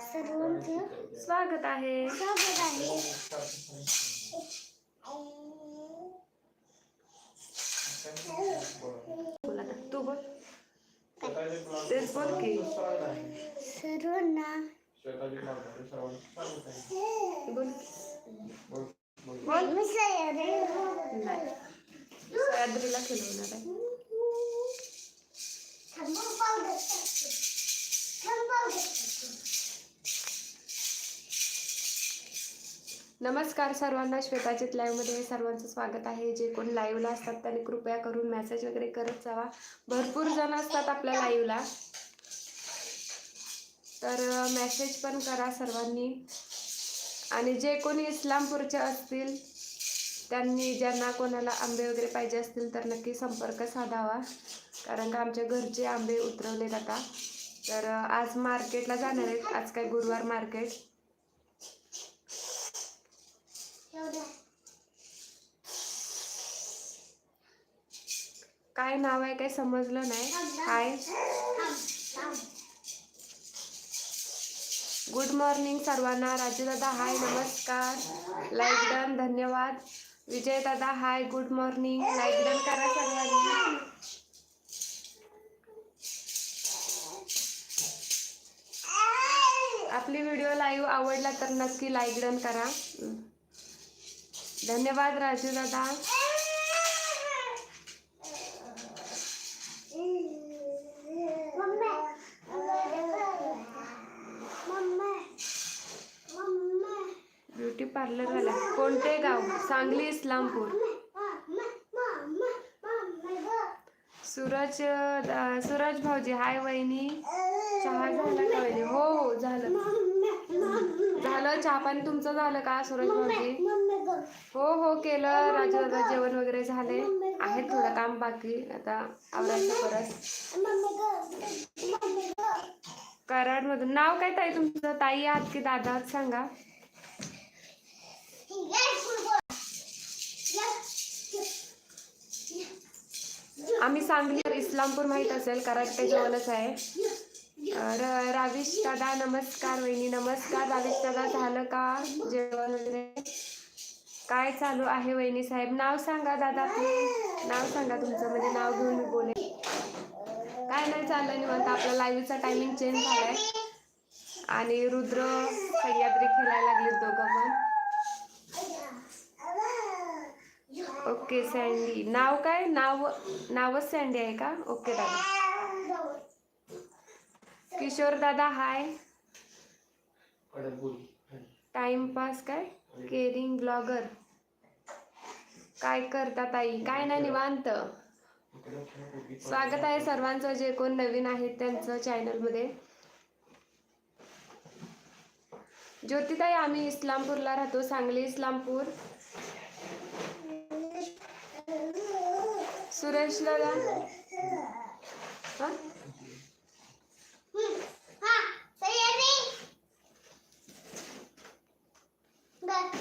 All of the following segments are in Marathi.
सर्वांचं स्वागत आहे. स्वागत आहे बोला तू बोल. तेच बोल की. सर्वांना बोल बोल. मी सह्याद्री नाही सह्याद्रीला खेळवणार आहे. थांबा पावडर टाकते. पावडर नमस्कार सर्वांना श्वेताचित लाईव्हमध्ये सर्वांचं स्वागत आहे. जे कोण लाईव्हला असतात त्यांनी कृपया करून मेसेज वगैरे करत जावा. भरपूर जण असतात आपल्या लाईव्हला तर मेसेज पण करा सर्वांनी. आणि जे कोणी इस्लामपूरचे असतील त्यांनी ज्यांना कोणाला आंबे वगैरे पाहिजे असतील तर नक्की संपर्क साधावा. कारण का आमच्या घरचे आंबे उतरवलेत आता. तर आज मार्केटला जाणार आहेत. आज काय गुरुवार मार्केट एवढं. काय नाव आहे काय समजलं नाही. थांब. गुड मॉर्निंग सर्वांना. राजू दादा हाय नमस्कार. लाईक डन धन्यवाद. विजय दादा hi good morning like done करा सर्वांनी. आपली व्हिडिओ लाईव्ह आवडला तर नक्की लाईक डन करा. धन्यवाद राजू दादा mummy. Mummy. Mummy. Beauty parlour वाला. कोणते गाव? सांगली इस्लामपूर. सूरज सूरज भाऊजी हाय वहिनी. चहा झाला का वहिनी? हो हो झालं. झालं चहा पाणी तुमचं झालं का सूरज भाऊजी. हो हो केलं. राजूदादा जेवण वगैरे झाले. आहे थोडं काम बाकी. आता आवडायचं परत. कराडमधून. नाव काय ताई तुमचं? ताई आहात की दादा? आहात सांगा. आम्ही सांगली इस्लामपूर माहीत असेल. कराड ते जवळच आहे रावीश राविश दादा नमस्कार. वहिनी नमस्कार. राविश दादा झालं का? जेवण काय चालू आहे वहिनी साहेब? नाव सांगा दादा नाव सांगा तुमचं म्हणजे नाव घेऊन मी बोले काय नाही चाललं निवांत. आपला लाईव्हचा टायमिंग चेंज झालाय. आणि रुद्र सह्याद्री खेळायला लागले दोघं पण. ओके सँडी नाव काय? नाव नावच सँडी आहे का? ओके दादा. किशोर दादा हाय टाइमपास काय? केरिंग ब्लॉगर काय करता ताई? काय नाही निवांत. स्वागत आहे सर्वांचं जे कोण नवीन आहेत त्यांचं चॅनलमध्ये ज्योतिताई आम्ही इस्लामपूरला राहतो सांगली इस्लामपूर. सुरेश दादा हा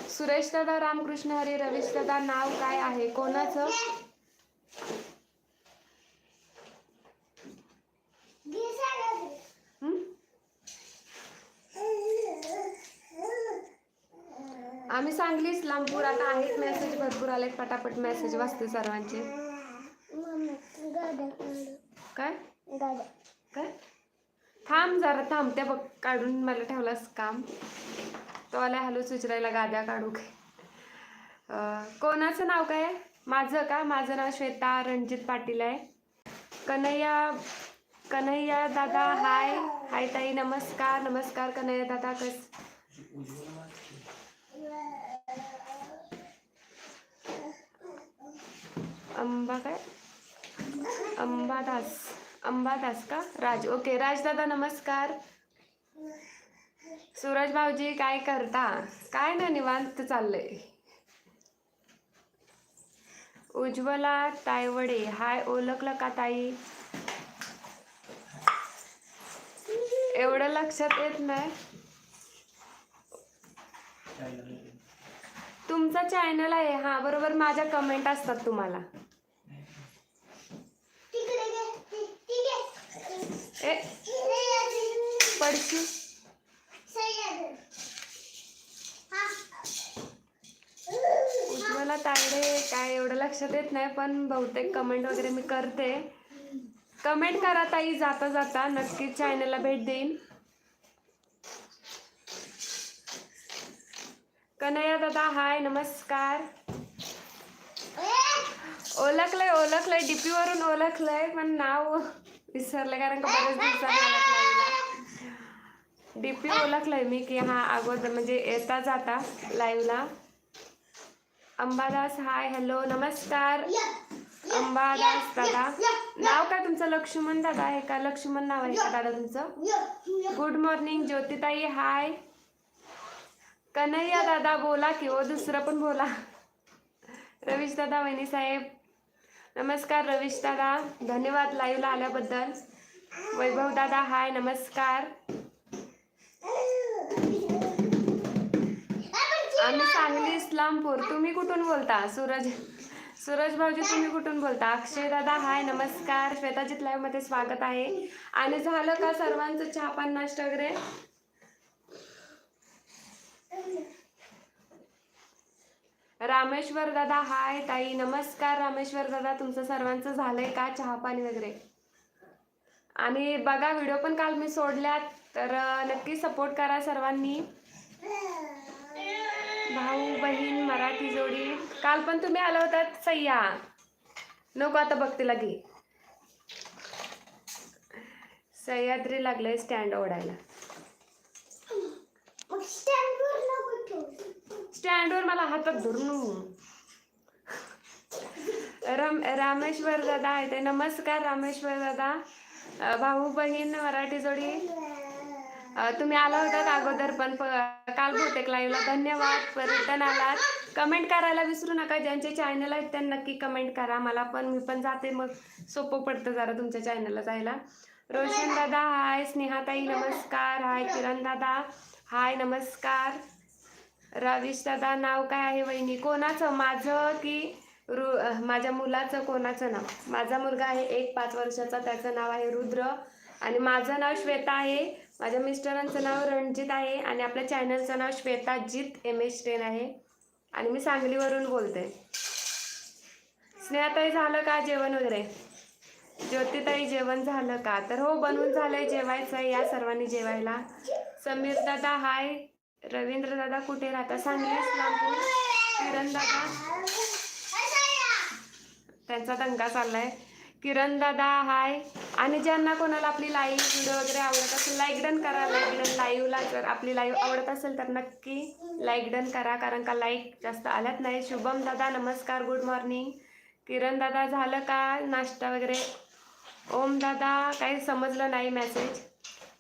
सुरेश दादा रामकृष्ण हरी रवीश दादा नाव काय आहे? कोणाचं? आम्ही सांगली इस्लामपूर आता आहेत मेसेज भरपूर आलेत पटापट मेसेज वाचते सर्वांचे. काय? काय? थांब जरा थांब त्या बघ काढून मला ठेवलास काम. तो आला हॅलो सुचरायला गाद्या काढू काय? कोणाचं नाव काय? माझं का? माझं नाव श्वेता रणजित पाटील आहे. कन्हैया कन्हैया दादा हाय. हाय ताई नमस्कार. नमस्कार कन्हैया दादा कस? अंबा काय? अंबादास. अंबादास का? राज ओके. राजदादा नमस्कार. सूरज भाऊजी काय करता? काय ना निवांत चाललंय. उज्ज्वला तायवडे हाय ओळखलं का ताई? एवढं लक्षात येत नाही. तुमचा चॅनल आहे. हा बरोबर माझ्या कमेंट असतात तुम्हाला. ए पडशी मला तायडे काय एवढं लक्षात येत नाही पण बहुतेक कमेंट वगैरे मी करते. कमेंट करा ताई जाता जाता. नक्कीच चॅनलला भेट देईन. कन्हैया दादा हाय नमस्कार. ओळखलंय ओळखलंय. डीपीवरून ओळखलंय पण नाव विसरलं कारण का बरेच दिवसात डीपी ओळखलंय मी की हा अगोदर म्हणजे येता जाता लाईव्हला अंबादास हाय हॅलो नमस्कार. अंबादास दादा. नाव काय तुमचं? लक्ष्मण दादा आहे का? लक्ष्मण नाव आहे का दादा तुमचं? गुड मॉर्निंग ज्योतिताई हाय कन्हैया दादा बोला की ओ दुसरं पण बोला. रवीश दादा वहिनी साहेब. नमस्कार रवीश दादा. धन्यवाद लाईव्हला आल्याबद्दल. वैभव दादा हाय नमस्कार. आम्ही सांगली इस्लामपूर. तुम्ही कुठून बोलता? सूरज सूरज भाऊजी तुम्ही कुठून बोलता? अक्षय दादा हाय नमस्कार. श्वेताजित लाईव्हमध्ये स्वागत आहे. आणि झालं का सर्वांचं चहा पान नाश्ता वगैरे? रामेश्वर दादा हाय ताई. नमस्कार रामेश्वर दादा. तुमचं सर्वांचं झालंय का चहा पाणी वगैरे? आणि बघा व्हिडिओ पण काल मी सोडल्यात. तर नक्की सपोर्ट करा सर्वांनी. भाऊ बहीण मराठी जोडी. काल पण तुम्ही आला होतात सय्या नको आता बघते लगे सह्याद्री लागलंय स्टँड ओढायला. स्टँडवर मला हातात धरून. रम रामेश्वर दादा आहे ते. नमस्कार रामेश्वर दादा. भाऊ बहीण मराठी जोडी. तुम्ही आला होतात अगोदर पण प- काल बहुतेक लाईव्हला धन्यवाद रिटर्न आलात. कमेंट करायला विसरू नका. ज्यांचे चॅनल आहेत त्यांना नक्की कमेंट करा. मला पण मी पण जाते मग. सोपं पडतं जरा तुमच्या चॅनलला जायला. रोशन दादा हाय. स्नेहाताई नमस्कार. हाय किरण दादा. हाय नमस्कार. रवीश दादा नाव काय आहे वहिनी? कोणाचं? माझं की रु माझ्या मुलाचं कोणाचं नाव? माझा मुलगा आहे एक पाच वर्षाचा. त्याचं नाव आहे रुद्र. आणि माझं नाव श्वेता आहे. माझ्या मिस्टरांचं नाव रणजित आहे आणि आपल्या चॅनलचं नाव श्वेता जित एम एस टेन आहे. आणि मी सांगलीवरून बोलते. स्नेहाताई झालं का जेवण वगैरे? ज्योतिताई जेवण झालं का? तर हो बनवून झालंय जेवायचं आहे या सर्वांनी जेवायला. समीर दादा हाय. रवींद्र दादा कुठे राहता? सांगली इस्लामपूर. किरण दादा? त्यांचा दंगा चाललाय. किरण दादा हाय. आणि ज्यांना कोणाला आपली लाईव्ह व्हिडिओ वगैरे आवडत असेल लाईक डन करा लाईक डन लाईव्हला जर आपली लाईव्ह आवडत असेल तर नक्की लाईक डन करा. कारण का लाईक जास्त आल्यात नाही. शुभम दादा नमस्कार गुड मॉर्निंग किरण दादा झालं का नाश्ता वगैरे? ओम दादा काही समजलं नाही मेसेज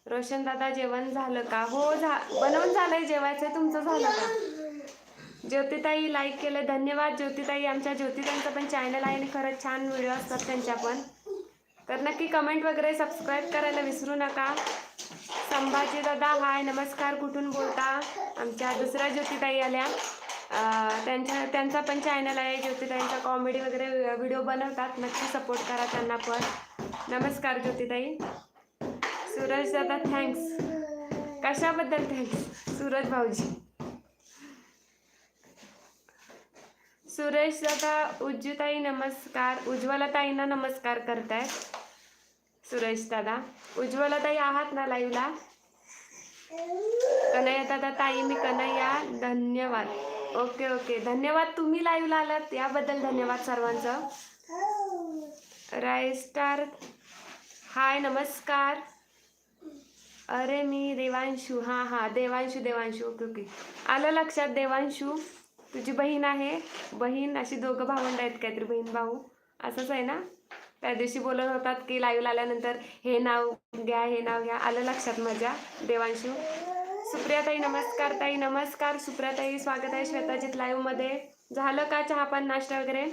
रोशन दादा जेवण झालं का? हो झा बनवून झालंय जेवायचं. तुमचं झालं का? ज्योतिताई लाईक केलं. धन्यवाद. ज्योतिताई आमच्या ज्योतिताईंचं पण चॅनल आहे आणि खरंच छान व्हिडिओ असतात त्यांच्या पण. तर नक्की कमेंट वगैरे सबस्क्राईब करायला विसरू नका. संभाजी दादा हाय नमस्कार कुठून बोलता? आमच्या दुसऱ्या ज्योतिताई आल्या. त्यांच्या त्यांचा पण चॅनल आहे. ज्योतिताईंचा कॉमेडी वगैरे व्हिडिओ बनवतात. नक्की सपोर्ट करा त्यांना पण. नमस्कार ज्योतिताई. सूरज दादा थँक्स कशाबद्दल थँक्स सूरज भाऊजी. सुरेश दादा उज्जुताई नमस्कार उज्ज्वलताईंना नमस्कार करतायत सुरेश दादा उज्ज्वलताई आहात ना लाईव्हला कन्हैया दादा ताई मी कन्हैया धन्यवाद. ओके ओके धन्यवाद तुम्ही लाईव्हला आलात. याबद्दल धन्यवाद सर्वांचं. रायस्टार हाय नमस्कार. अरे मी देवांशू. हां हां. देवांशू देवांशू. ओके ओके आलं लक्षात देवांशू? तुझी बहीण आहे. बहीण अशी दोघं भावंड आहेत काहीतरी बहीण भाऊ. असंच आहे ना? त्या दिवशी बोलत होतात की लाईव्ह आल्यानंतर हे नाव घ्या हे नाव घ्या. आलं लक्षात माझ्या देवांशू. सुप्रियाताई नमस्कार ताई. नमस्कार सुप्रियाताई. स्वागत आहे श्वेताजीत लाईव्हमध्ये. झालं का चहा पण नाश्ता वगैरे?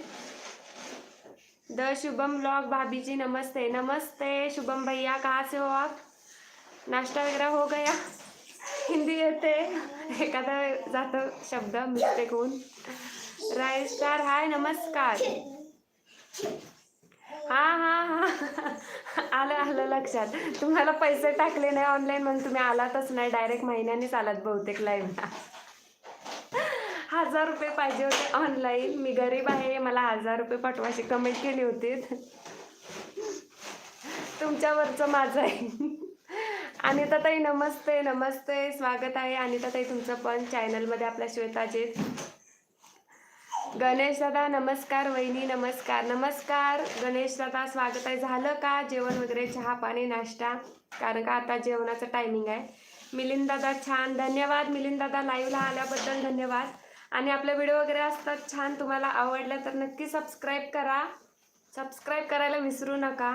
द शुभम ब्लॉग भाभी जी नमस्ते. नमस्ते शुभम भैया. कहाँ से हो आप? नाश्ता वगैरह हो गया. हिंदी येते. एखादा जातं शब्द मिस्टेक होऊन. राय स्टार हाय नमस्कार. हा हा हा. आलं आलं लक्षात. तुम्हाला पैसे टाकले नाही ऑनलाईन म्हणून तुम्ही आलातच नाही. डायरेक्ट महिन्यानेच आलात बहुतेक लाईव्हला हजार रुपये पाहिजे होते ऑनलाईन मी गरीब आहे. मला हजार रुपये पाठवायची कमेंट केली होती. तुमच्यावरचं माझं आहे. अनिता ताई नमस्ते नमस्ते. स्वागत आहे अनिताताई तुमचं पण चॅनलमध्ये आपल्या श्वेताचे. गणेश दादा नमस्कार. वहिनी नमस्कार. नमस्कार. गणेश दादा स्वागत आहे. झालं का? जेवण वगैरे चहा पाणी नाश्ता? कारण का आता जेवणाचं टायमिंग आहे. मिलिंद दादा छान. धन्यवाद. मिलिंद दादा लाईव्हला आल्याबद्दल धन्यवाद. आणि आपले व्हिडिओ वगैरे असतात छान. तुम्हाला आवडलं तर नक्की सबस्क्राईब करा. सबस्क्राईब करायला विसरू नका.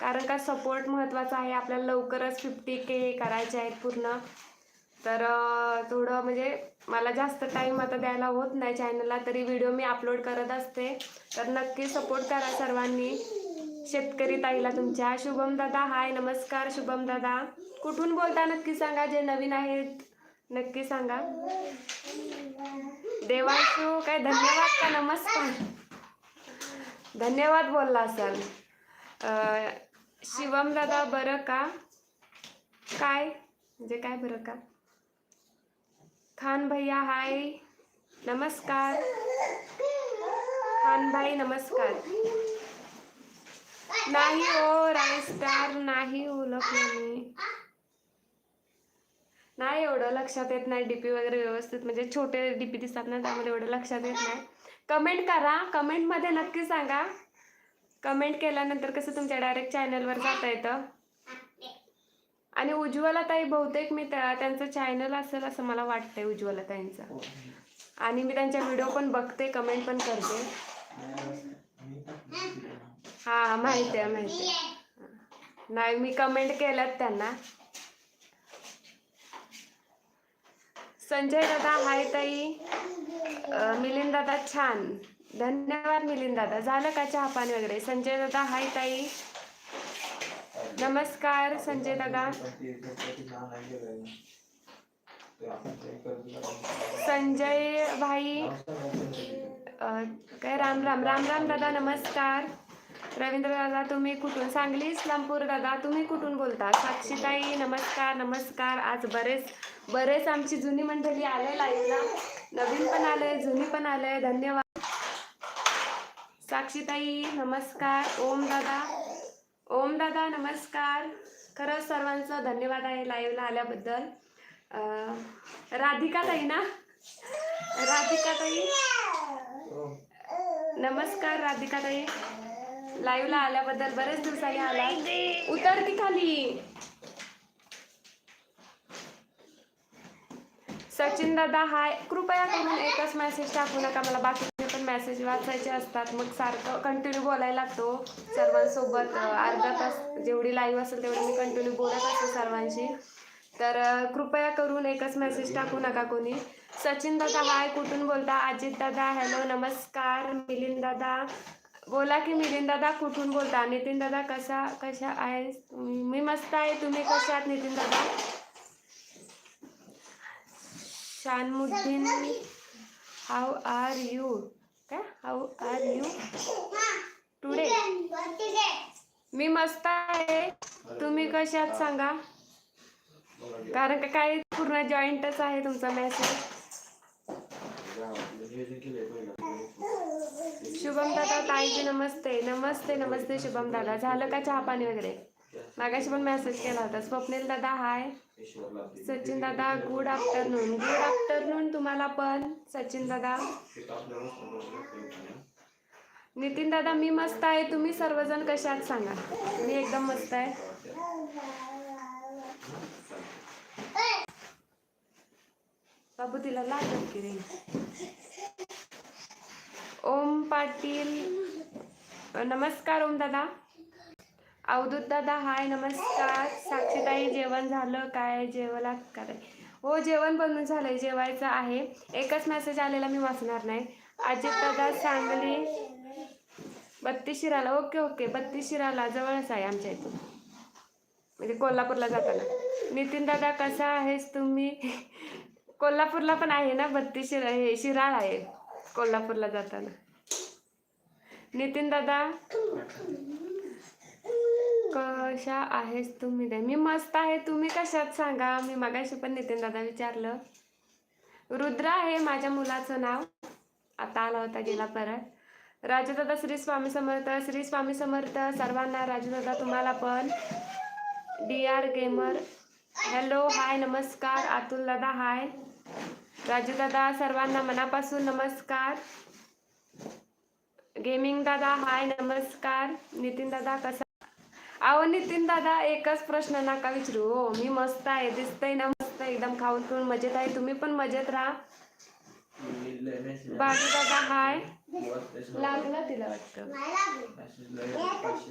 कारण का सपोर्ट महत्त्वाचा आहे. आपल्याला लवकरच फिफ्टी के करायचे आहेत पूर्ण. तर थोडं म्हणजे मला जास्त टाईम आता द्यायला होत नाही चॅनलला तरी व्हिडिओ मी अपलोड करत असते. तर नक्की सपोर्ट करा सर्वांनी. शेतकरी ताईला तुमच्या. शुभम दादा हाय नमस्कार शुभम दादा. कुठून बोलता नक्की सांगा. जे नवीन आहेत नक्की सांगा. देवांशू काय धन्यवाद का नमस्कार? धन्यवाद बोलला असाल. शिवम दादा बरं का? काय? म्हणजे काय बरं का? खान भैया हाय. नमस्कार. खान भाई नमस्कार. नाही हो राय स्टार नाही ओळखलं मी. नाही एवढं लक्षात येत नाही. डीपी वगैरे व्यवस्थित म्हणजे छोटे डीपी दिसतात ना त्यामध्ये एवढं लक्षात येत नाही. कमेंट करा. कमेंटमध्ये नक्की सांगा. कमेंट केल्यानंतर कसं तुमच्या डायरेक्ट चॅनलवर जाता येतं? आणि उज्ज्वला ताई बहुतेक मी त्यांचं चॅनल असेल असं मला वाटतंय उज्ज्वला ताईंचं. आणि मी त्यांच्या व्हिडिओ पण बघते कमेंट पण करते. हा माहिती आहे माहिती आहे. नाही मी कमेंट केल्यात त्यांना. संजय दादा हाय ताई. मिलिंद दादा छान. धन्यवाद मिलिंद दादा झालं का चहा पाणी वगैरे? संजय दादा हाय ताई. नमस्कार संजय दादा. संजय भाई काय राम राम राम राम दादा नमस्कार. रवींद्र दादा तुम्ही कुठून? सांगली इस्लामपूर दादा तुम्ही कुठून बोलता? साक्षीताई नमस्कार नमस्कार. आज बरेच बरेच आमची जुनी मंडळी आले लाईव्हला नवीन पण आले जुनी पण आले धन्यवाद. साक्षीताई नमस्कार. ओम दादा. ओम दादा नमस्कार. खरंच सर्वांचं धन्यवाद आहे लाईव्हला आल्याबद्दल. राधिका ताई ना? राधिका ताई नमस्कार राधिका ताई लाईव्हला आल्याबद्दल बरेच दिवसांनी आला. उतर की खाली? सचिन दादा हाय कृपया करून एकच मेसेज टाकू नका मला बाकी मेसेज वाचायचे असतात. मग सारखं कंटिन्यू बोलायला लागतो सर्वांसोबत. अर्धा तास जेवढी लाईव्ह असेल तेवढी मी कंटिन्यू बोलत असतो सर्वांशी. तर कृपया करून एकच मेसेज टाकू नका कोणी. सचिन दादा हाय कुठून बोलता? अजित दादा हॅलो नमस्कार मिलिंद दादा. बोला की मिलिंद दादा कुठून बोलता? नितीन दादा कसा कशा आहे मी मस्त आहे. तुम्ही कशा आहात नितीन दादा? Shanmuddin how are you how are you today मी मस्त आहे. तुम्ही कशात सांगा? कारण का काय पूर्ण जॉईंटच आहे तुमचा मेसेज शुभम दादा ताईजी नमस्ते. नमस्ते नमस्ते शुभम दादा. झालं का चहा पाणी वगैरे? मागाशी पण मेसेज केला होता. स्वप्नील दादा हाय सचिन दादा गुड आफ्टरनून गुड आफ्टरनून तुम्हाला पण सचिन दादा. नितीन दादा मी मस्त आहे. तुम्ही सर्वजण कशात सांगा. मी एकदम मस्त आहे. बाबू तिला लागत की रे. ओम पाटील. नमस्कार ओम दादा. अवधूत दादा हाय नमस्कार. साक्षीताई जेवण झालं काय? जेवला काय हो जेवण बनवून झालंय जेवायचं आहे. एकच मेसेज आलेला मी वाचणार नाही. अजित दादा सांगली बत्तीस शिराला. Okay okay. बत्तीस शिराला जवळच आहे आमच्या इथून. म्हणजे कोल्हापूरला जाताना. नितीन दादा कसा आहेस तुम्ही? कोल्हापूरला पण आहे ना? बत्तीस शिरा हे शिराळ आहे कोल्हापूरला जाताना. नितीन दादा? कशा आहेस तुम्ही दे मी मस्त आहे. तुम्ही कशात सांगा? मी मगाशी पण नितीन दादा विचारलं. रुद्र आहे माझ्या मुलाचं नाव. आता आला होता गेला परत. राजदादा श्री स्वामी समर्थ श्री स्वामी समर्थ सर्वांना राजदादा तुम्हाला पण. D R gamer hello hi नमस्कार. अतुल दादा हाय राजू दादा सर्वांना मनापासून नमस्कार. गेमिंग दादा हाय नमस्कार. नितीन दादा कसा अहो नितीन दादा एकच प्रश्न नका विचारू. हो मी मस्त आहे दिसतंय ना मस्त एकदम खाऊन पिऊन मजेत आहे. तुम्ही पण मजेत राहा. बाकी दादा हाय. लागला तिला वाटतं.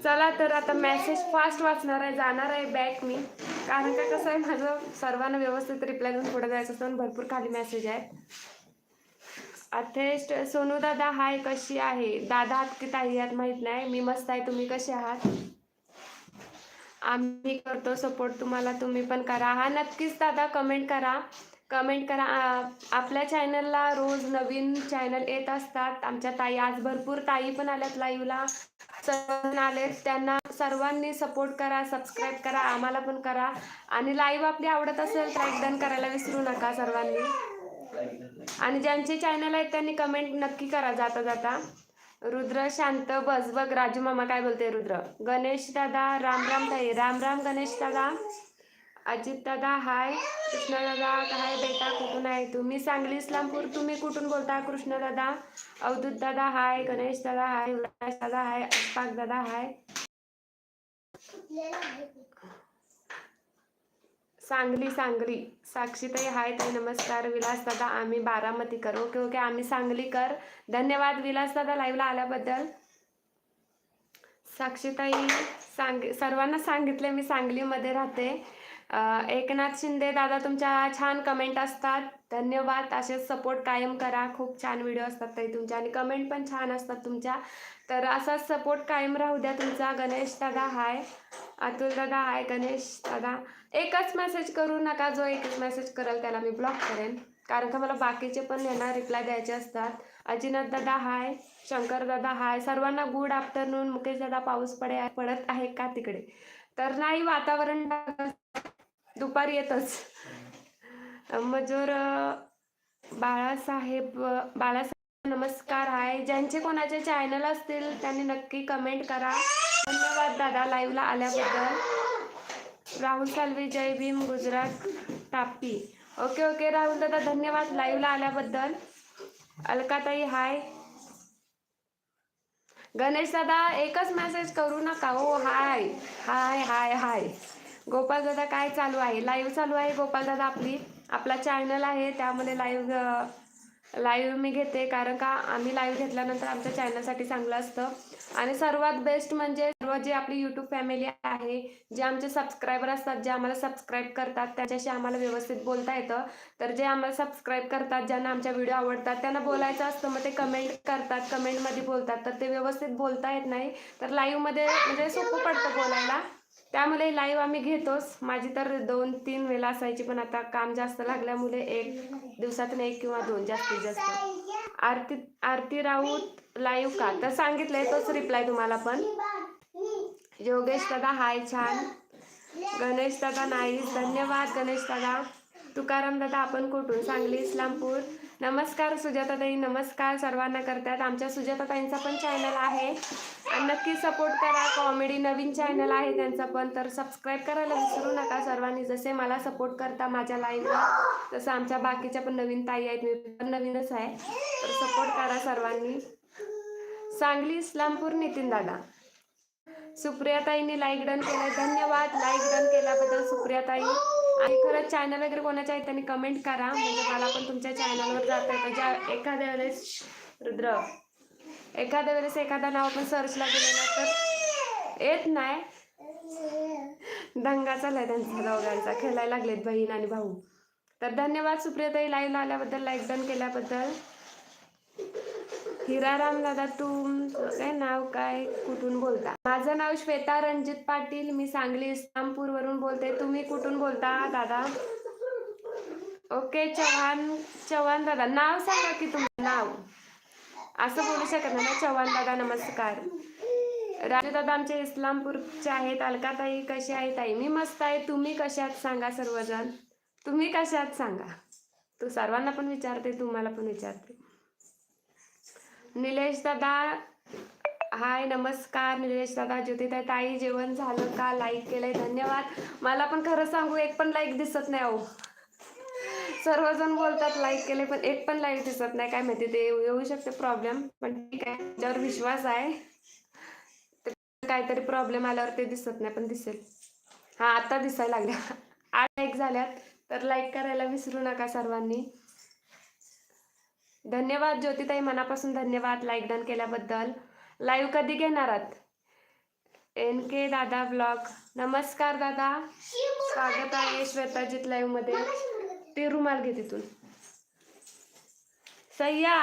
चला तर आता मेसेज फास्ट वाचणार आहे जाणार आहे बॅक मी. कारण का कसं आहे माझं सर्वांना व्यवस्थित रिप्लाय देऊन पुढे जायचं असतं भरपूर खाली मेसेज आहेत. अथेस्ट सोनू दादा हाय कशी आहे? दादा आत की ताई आहात माहीत नाही. मी मस्त आहे. तुम्ही कसे आहात? आम्ही करतो सपोर्ट तुम्हाला तुम्ही पण करा. हा नक्कीच दादा कमेंट करा. कमेंट करा. आपल्या चॅनलला रोज नवीन चॅनल येत असतात. आमच्या ताई आज भरपूर ताई पण आल्यात लाईव्हला सर्व आलेत. त्यांना सर्वांनी सपोर्ट करा सबस्क्राईब करा आम्हाला पण करा. आणि लाईव्ह आपली आवडत असेल तर एक डन करायला विसरू नका सर्वांनी. आणि ज्यांचे चॅनल आहेत त्यांनी कमेंट नक्की करा जाता जाता. रुद्र शांत बस बघ. राजू मामा काय बोलते रुद्र? गणेश दादा राम राम ताई. राम राम गणेश दादा. अजित दादा हाय. कृष्ण दादा हाय. बेटा कुठून आहे तुम्ही सांगली इस्लामपूर. तुम्ही कुठून बोलता? कृष्ण दादा. अवधूत दादा हाय. गणेश दादा हाय. उल्हास दादा हाय. अशफाक दादा हाय. सांगली सांगली. साक्षीताई हाय ताई नमस्कार. विलास दादा आम्ही बारामतीकर. Okay okay. आम्ही सांगलीकर. धन्यवाद विलास दादा लाईव्हला आल्याबद्दल. साक्षीताई सांग सर्वांना सांगितले मी सांगलीमध्ये राहते. एकनाथ शिंदे दादा तुमच्या छान कमेंट असतात. धन्यवाद. असेच सपोर्ट कायम करा. खूप छान व्हिडिओ असतात ताई तुमच्या आणि कमेंट पण छान असतात तुमच्या. तर असाच सपोर्ट कायम राहू द्या तुमचा. गणेश दादा हाय अतुल दादा हाय गणेश दादा. एकच मेसेज करू नका. जो एकच मेसेज करेल त्याला मी ब्लॉक करेन. कारण का मला बाकीचे पण यांना रिप्लाय द्यायचे असतात. अजिनाथ दादा हाय शंकर दादा हाय सर्वांना गुड आफ्टरनून मुकेश दादा पाऊस पडे पडत आहे का तिकडे? तर नाही वातावरण दुपारी येतच. मजूर बाळासाहेब बाळासाहेब नमस्कार हाय. ज्यांचे कोणाचे चॅनल असतील त्यांनी नक्की कमेंट करा. धन्यवाद दादा लाईव्हला आल्याबद्दल. राहुल सालवी जय भीम गुजरात टापी. ओके ओके राहुल दादा धन्यवाद लाईव्हला आल्याबद्दल. अलकाताई हाय. गणेश दादा एकच मेसेज करू नका हो. हाय हाय हाय हाय. गोपाल दादा काय चालू आहे? लाईव्ह चालू आहे गोपाल दादा आपली. आपला चॅनल आहे त्यामध्ये लाईव्ह लाईव्ह मी घेते. कारण का आम्ही लाईव्ह घेतल्यानंतर आमच्या चॅनलसाठी चांगलं असतं. आणि सर्वात बेस्ट म्हणजे सर्व जे आपली यूट्यूब फॅमिली आहे जे आमचे सबस्क्रायबर असतात जे आम्हाला सबस्क्राईब करतात त्यांच्याशी आम्हाला व्यवस्थित बोलता येतं. तर जे आम्हाला सबस्क्राईब करतात ज्यांना आमच्या व्हिडिओ आवडतात त्यांना बोलायचं असतं मग ते कमेंट करतात. कमेंटमध्ये बोलतात तर ते व्यवस्थित बोलता येत नाही. तर लाईव्हमध्ये म्हणजे सोपं पडतं बोलायला. त्यामुळे लाईव्ह आम्ही घेतोच. माझी तर दोन तीन वेळा असायची पण आता काम जास्त लागल्यामुळे एक दिवसातून एक किंवा दोन जास्तीत जास्त. आरती आरती राऊत लाईव्ह का? तर सांगितलंय तोच रिप्लाय तुम्हाला पण. योगेश दादा हाय छान. गणेश दादा नाही धन्यवाद गणेश दादा. तुकाराम दादा आपण कुठून? सांगली इस्लामपूर. नमस्कार सुजाताताई नमस्कार सर्वांना करतात. आमच्या सुजाताताईंचा पण चॅनल आहे. आणि नक्की सपोर्ट करा. कॉमेडी नवीन चॅनल आहे त्यांचा पण. तर सबस्क्राईब करायला विसरू नका सर्वांनी. जसे मला सपोर्ट करता माझ्या लाईनला तसं आमच्या बाकीच्या पण नवीन ताई आहेत. मी पण नवीनच आहे. तर सपोर्ट करा सर्वांनी. सांगली इस्लामपूर नितीन दादा. सुप्रियाताईंनी लाईक डन केलं धन्यवाद. लाईक डन केल्याबद्दल सुप्रियाताई. आणि खरंच चॅनल वगैरे कोणाच्या आहेत त्यांनी कमेंट करा. म्हणजे मला पण तुमच्या चॅनलवर जाता येतं ज्या एखाद्या वेळेस रुद्र एखाद्या वेळेस एखादा नाव पण सर्चला गेलं तर येत नाही. दंगा चाललाय त्यांचा दोघांचा. खेळायला लागलेत बहीण आणि भाऊ. तर धन्यवाद सुप्रियाताई लाईव्हला आल्याबद्दल लाईक डन केल्याबद्दल. हिराराम दादा तुमचं नाव काय कुठून बोलता? माझं नाव श्वेता रणजित पाटील मी सांगली इस्लामपूर वरून बोलते. तुम्ही कुठून बोलता दादा? ओके चव्हाण चव्हाण दादा. नाव सांगा की तुमचं नाव. असं बोलू शकत नाही ना चव्हाण दादा नमस्कार. राजू दादा आमचे इस्लामपूरचे आहेत. अलकाताई कशी आहे ताई? मी मस्त आहे. तुम्ही कशात सांगा सर्वजण. तुम्ही कशात सांगा. तू सर्वांना पण विचारते तुम्हाला पण विचारते. निलेश दादा. हाय नमस्कार. निलेश दादा ज्योतिता ताई जेवण झालं का? लाईक केलंय धन्यवाद. मला पण खरं सांगू एक पण लाईक दिसत नाही अहो. सर्वजण बोलतात लाईक केले पण एक पण लाईक दिसत नाही. काय माहिती ते येऊ शकते प्रॉब्लेम पण ठीक आहे. त्याच्यावर विश्वास आहे काहीतरी प्रॉब्लेम आल्यावर ते दिसत नाही पण दिसेल. हा आता दिसायला लागल्या. आठ लाईक झाल्यात तर लाईक करायला विसरू नका सर्वांनी. धन्यवाद ज्योतिताई मनापासून धन्यवाद लाईक डन केल्याबद्दल. लाईव्ह कधी घेणार आहात? एन के दादा ब्लॉग नमस्कार दादा. स्वागत आहे श्वेताजीत लाईव्हमध्ये. ते रुमाल घे तिथून. सय्या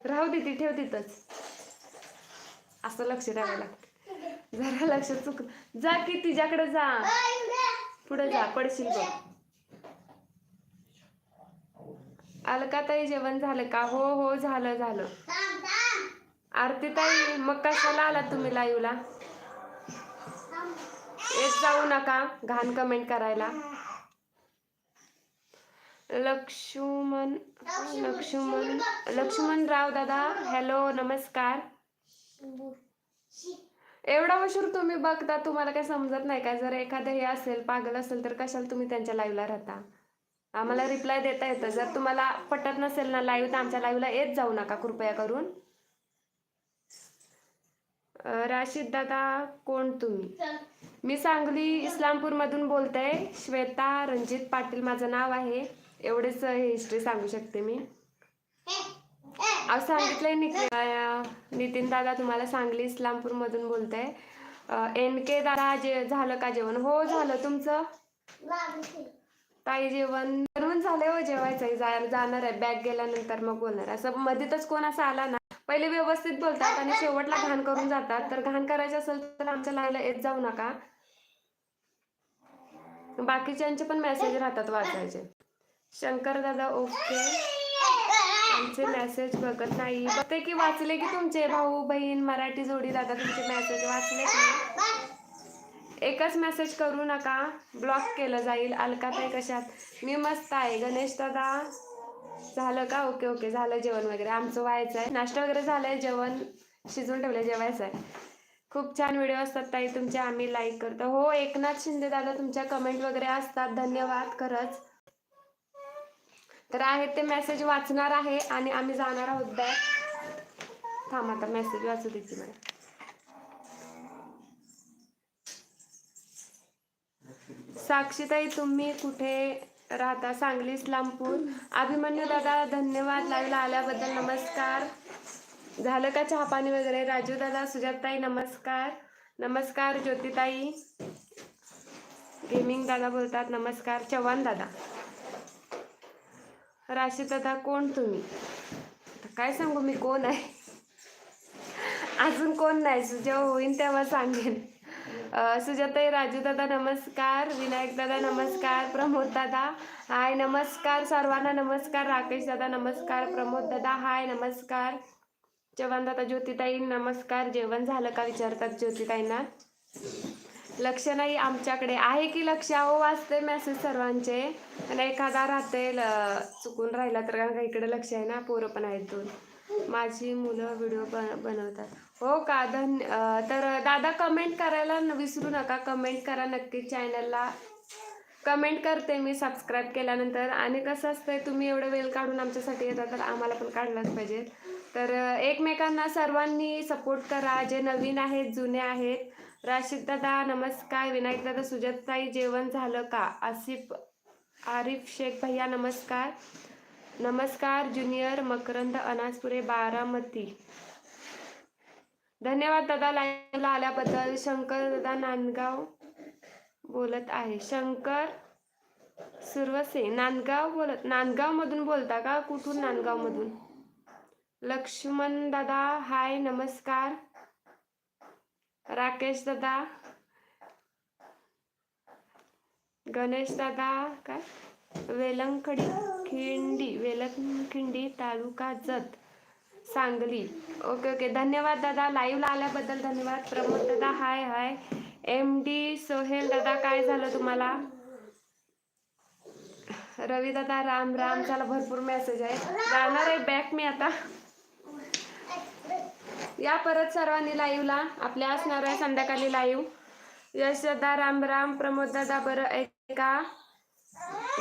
राहू दे ती ठेव तिथंच. असं लक्ष द्यावं लागतं. जरा लक्ष चुक जा की तिच्याकडे जा. पुढे जा पडशील बघ. अलकाताई जेवण झालं का? हो हो झालं झालं. आरतीताई मग कशाला आला तुम्ही लाईव्हला येत जाऊ नका घाण कमेंट करायला. लक्ष्मण लक्ष्मण लक्ष्मण राव दादा हॅलो नमस्कार. एवढा उशीर तुम्ही बघता तुम्हाला काही समजत नाही का? जर एखादं हे असेल पागल असेल तर कशाला तुम्ही त्यांच्या लाईव्हला राहता? आम्हाला रिप्लाय देता येतं. जर तुम्हाला पटत नसेल ना लाईव्ह तर आमच्या लाईव्हला येत जाऊ नका कृपया करून. राशीद दादा कोण तुम्ही? मी सांगली इस्लामपूरमधून बोलते श्वेता रणजित पाटील माझं नाव आहे. एवढेच हिस्ट्री सांगू शकते मी. अहो सांगितलंय नितीन दादा तुम्हाला सांगली इस्लामपूरमधून बोलते एन के दादा जे झालं का जेवण? हो झालं. तुमचं? ताई जेवण बनवून झालंय हो जेवायचं जा जाणार आहे. बॅग गेल्यानंतर मग बोलणार. असं मध्येच कोण असा आला ना पहिले व्यवस्थित बोलतात आणि शेवटला घाण करून जातात. तर घाण करायचं असेल तर आमच्या लाईला येत जाऊ नका. बाकीच्यांचे पण मेसेज राहतात वाचायचे. शंकर दादा ओके आमचे मेसेज बघत नाही. बघते की वाचले की तुमचे भाऊ बहीण मराठी जोडी दादा तुमचे मेसेज वाचले की एकच मेसेज करू नका. ब्लॉक केलं जाईल. अलकाताई कशात? मी मस्त आहे. गणेश दादा झालं का? ओके ओके झालं जेवण वगैरे. आमचं व्हायचं आहे नाश्ता वगैरे झालंय. जेवण शिजवून ठेवलं जेवायचं आहे खूप छान व्हिडिओ असतात ताई तुमचे. आम्ही लाईक करतो. हो एकनाथ शिंदे दादा तुमच्या कमेंट वगैरे असतात. धन्यवाद खरंच. तर आहे ते मेसेज वाचणार आहे आणि आम्ही जाणार आहोत बॅग थांब आता मेसेज वाचू देते मला. साक्षीताई तुम्ही कुठे राहता? सांगली इस्लामपूर अभिमन्यू दादा धन्यवाद. लाईव्हला आल्याबद्दल नमस्कार. झालं का चहा पाणी वगैरे? राजू दादा सुजाताई नमस्कार. नमस्कार ज्योतिताई. गेमिंग दादा बोलतात नमस्कार. चव्हाण दादा. राशी दादा कोण तुम्ही? काय सांगू मी कोण आहे? अजून कोण नाही. जेव्हा होईन तेव्हा सांगेन. सुजाताई राजूदादा नमस्कार. विनायकदादा नमस्कार. प्रमोद दादा हाय नमस्कार. सर्वांना नमस्कार. राकेश दादा नमस्कार. प्रमोद दादा हाय नमस्कार. चव्हाण दादा ज्योतिताई नमस्कार. जेवण झालं का? विचारतात ज्योतिताईंना. लक्ष नाही आमच्याकडे आहे की लक्ष? अहो वाचते मेसेज सर्वांचे. आणि एखादा राहते ल- चुकून राहिला तर कारण का इकडे लक्ष आहे ना? पोरं पण आहेत दोन. माझी मुलं व्हिडिओ बन बनवतात. हो का? धन्य तर दादा कमेंट करायला विसरू नका. कमेंट करा नक्की चॅनलला कमेंट करते मी सबस्क्राईब केल्यानंतर. आणि कसं असतंय तुम्ही एवढं वेळ काढून आमच्यासाठी येतात तर आम्हाला पण काढलाच पाहिजे. तर एकमेकांना सर्वांनी सपोर्ट करा. जे नवीन आहेत जुने आहेत. राशिद दादा नमस्कार. विनायक दादा सुजाताई जेवण झालं का? आसिफ आरिफ शेख भैया नमस्कार. नमस्कार ज्युनियर मकरंद अनासपुरे बारामती. धन्यवाद दादा लाईव्हला आल्याबद्दल. शंकर दादा नांदगाव बोलत आहे. शंकर सुरवसे नांदगाव बोलत नांदगावमधून बोलता का? कुठून नांदगावमधून? लक्ष्मण दादा हाय नमस्कार. राकेश दादा. गणेश दादा काय? वेलंखडी खिंडी वेलंखिंडी तालुका जत सांगली. Okay okay. धन्यवाद दादा. लाईव्हला आल्याबद्दल धन्यवाद. प्रमोद दादा hi hi. M D Sohel दादा काय झालं तुम्हाला? रवी दादा राम राम. चला भरपूर मेसेज आहे जाणार आहे बॅक मी आता. या परत सर्वांनी लाईव्हला आपल्या असणार आहे संध्याकाळी लाईव्ह यश दादा राम राम. प्रमोद दादा बरं. ऐका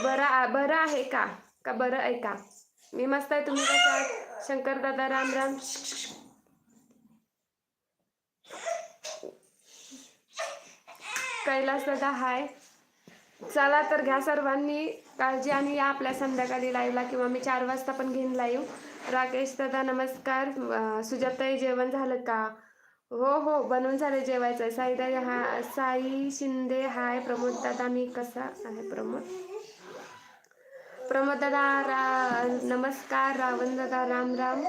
बरं बरं आहे का? का बरं ऐका मी मस्त आहे तुम्ही कसं आहात? शंकर दादा राम राम. कैलास दादा हाय. चला तर घ्या सर्वांनी काळजी आणि या आपल्या संध्याकाळी लाईव्हला किंवा मी चार वाजता पण घेईन लाईव्ह राकेश दादा नमस्कार. सुजाताई जेवण झालं का? हो हो बनवून झालं जेवायचं. आहे हा साई शिंदे हाय. प्रमोद दादा मी कसा आहे? प्रमोद? प्रमोददादा रा नमस्कार रावण दादा राम राम.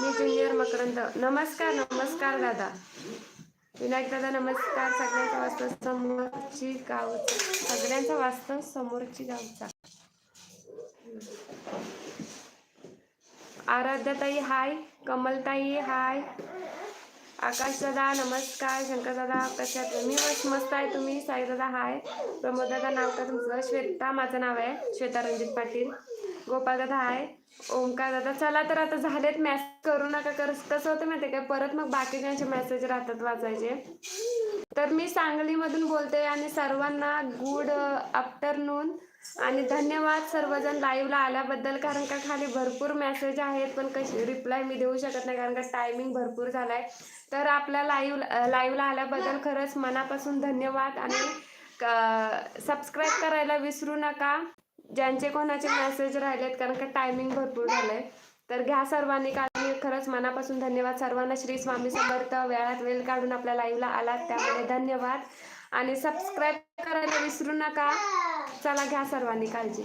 मी ज्युनियर मकरंद. नमस्कार नमस्कार दादा. विनायक दादा नमस्कार. सगळ्यांचा वास्तव समोरची गाव. सगळ्यांचा वास्तव समोरची गावचा. आराध्याताई हाय. कमलताई हाय. आकाश दादा नमस्कार. शंकर दादा कशात मी मस्त आहे. तुम्ही? साई दादा हाय. प्रमोद दादा नाव का तुमचं? श्वेता माझं नाव आहे. श्वेता रणजित पाटील. गोपाल दादा हाय. ओंकार दादा चला तर आता झालेत मॅसेज करू नका कर कसं होतं माहिती काय परत मग बाकीच्यांचे मेसेज राहतात वाचायचे. तर मी सांगलीमधून बोलते आणि सर्वांना गुड आफ्टरनून आणि धन्यवाद सर्वजण लाईव्हला आल्याबद्दल. कारण का खाली भरपूर मेसेज आहेत पण कशी रिप्लाय मी देऊ शकत नाही कारण का टायमिंग भरपूर झाला आहे तर आपल्या लाईव्ह लाईव्हला आल्याबद्दल खरंच मनापासून धन्यवाद आणि सबस्क्राईब करायला विसरू नका. ज्यांचे कोणाचे मेसेज राहिलेत कारण का टायमिंग भरपूर झालं आहे तर घ्या सर्वांनी काही खरंच मनापासून धन्यवाद. सर्वांना श्री स्वामी समर्थ वेळात वेळ काढून आपल्या लाईव्हला आलात त्यामुळे धन्यवाद. आणि सबस्क्राईब करायला विसरू नका. चला घ्या सर्वांनी काळजी.